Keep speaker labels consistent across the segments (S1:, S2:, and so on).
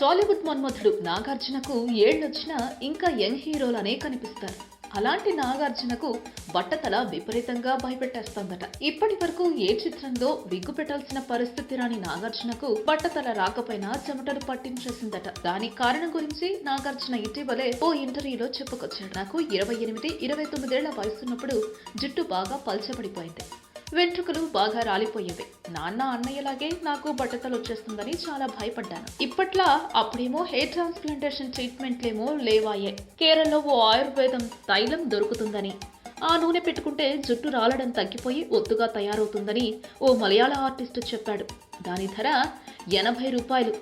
S1: టాలీవుడ్ మన్మథుడు నాగార్జునకు ఏళ్ళొచ్చినా ఇంకా యంగ్ హీరోలనే కనిపిస్తారు. అలాంటి నాగార్జునకు బట్టతల విపరీతంగా భయపెట్టేస్తోందట. ఇప్పటి వరకు ఏ చిత్రంలో విగ్గు పెట్టాల్సిన పరిస్థితి రాని నాగార్జునకు బట్టతల రాకపోయినా చెమటలు పట్టించేసిందట. దాని కారణం గురించి నాగార్జున ఇటీవలే ఓ ఇంటర్వ్యూలో చెప్పుకొచ్చాడు. నాకు ఇరవై ఎనిమిది ఇరవై తొమ్మిదేళ్ళ వయసున్నప్పుడు జుట్టు బాగా పల్చబడిపోయింది. వెంట్రుకలు బాగా రాలిపోయేవి. నాన్న అన్నయ్యలాగే నాకు బట్టతలు వచ్చేస్తుందని చాలా భయపడ్డాను. ఇప్పట్లా అప్పుడేమో హెయిర్ ట్రాన్స్ప్లాంటేషన్ ట్రీట్మెంట్లేమో లేవాయే. కేరళలో ఓ ఆయుర్వేదం తైలం దొరుకుతుందని ఆ నూనె పెట్టుకుంటే జుట్టు రాలడం తగ్గిపోయి ఒత్తుగా తయారవుతుందని ఓ మలయాళ ఆర్టిస్ట్ చెప్పాడు. దాని ధర ఎనభై రూపాయలు.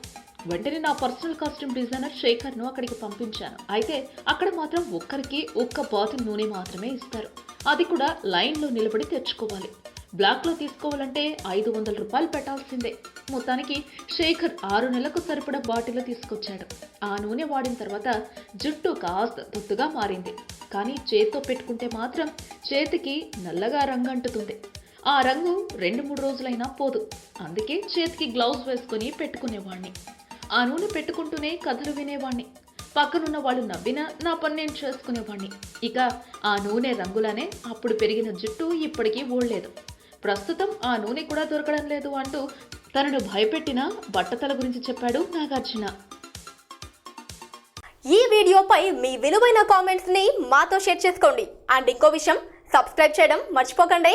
S1: వెంటనే నా పర్సనల్ కాస్ట్యూమ్ డిజైనర్ శేఖర్ను అక్కడికి పంపించాను. అయితే అక్కడ మాత్రం ఒక్కరికి ఒక్క బాటిల్ నూనె మాత్రమే ఇస్తారు. అది కూడా లైన్లో నిలబడి తెచ్చుకోవాలి. బ్లాక్లో తీసుకోవాలంటే ఐదు వందల రూపాయలు పెట్టాల్సిందే. మొత్తానికి శేఖర్ ఆరు నెలలకు సరిపడ బాటిల్ తీసుకొచ్చాడు. ఆ నూనె వాడిన తర్వాత జుట్టు కాస్త తొత్తుగా మారింది. కానీ చేత్తో పెట్టుకుంటే మాత్రం చేతికి నల్లగా రంగు అంటుతుంది. ఆ రంగు రెండు మూడు రోజులైనా పోదు. అందుకే చేతికి గ్లౌజ్ వేసుకొని పెట్టుకునేవాణ్ణి. ఆ నూనె పెట్టుకుంటూనే కథలు వినేవాణ్ణి. పక్కనున్న వాళ్ళు నవ్వినా నా పని నేను చేసుకునేవాణ్ణి. ఇక ఆ నూనె రంగులానే అప్పుడు పెరిగిన జుట్టు ఇప్పటికీ ఊడలేదు ప్రస్తుతం ఆ నూనె కూడా దొరకడం లేదు అంటూ తనను భయపెట్టిన బట్టతల గురించి చెప్పాడు నాగార్జున.
S2: ఈ వీడియోపై మీ విలువైన కామెంట్స్ని మాతో షేర్ చేసుకోండి. అండ్ ఇంకో విషయం సబ్స్క్రైబ్ చేయడం మర్చిపోకండి.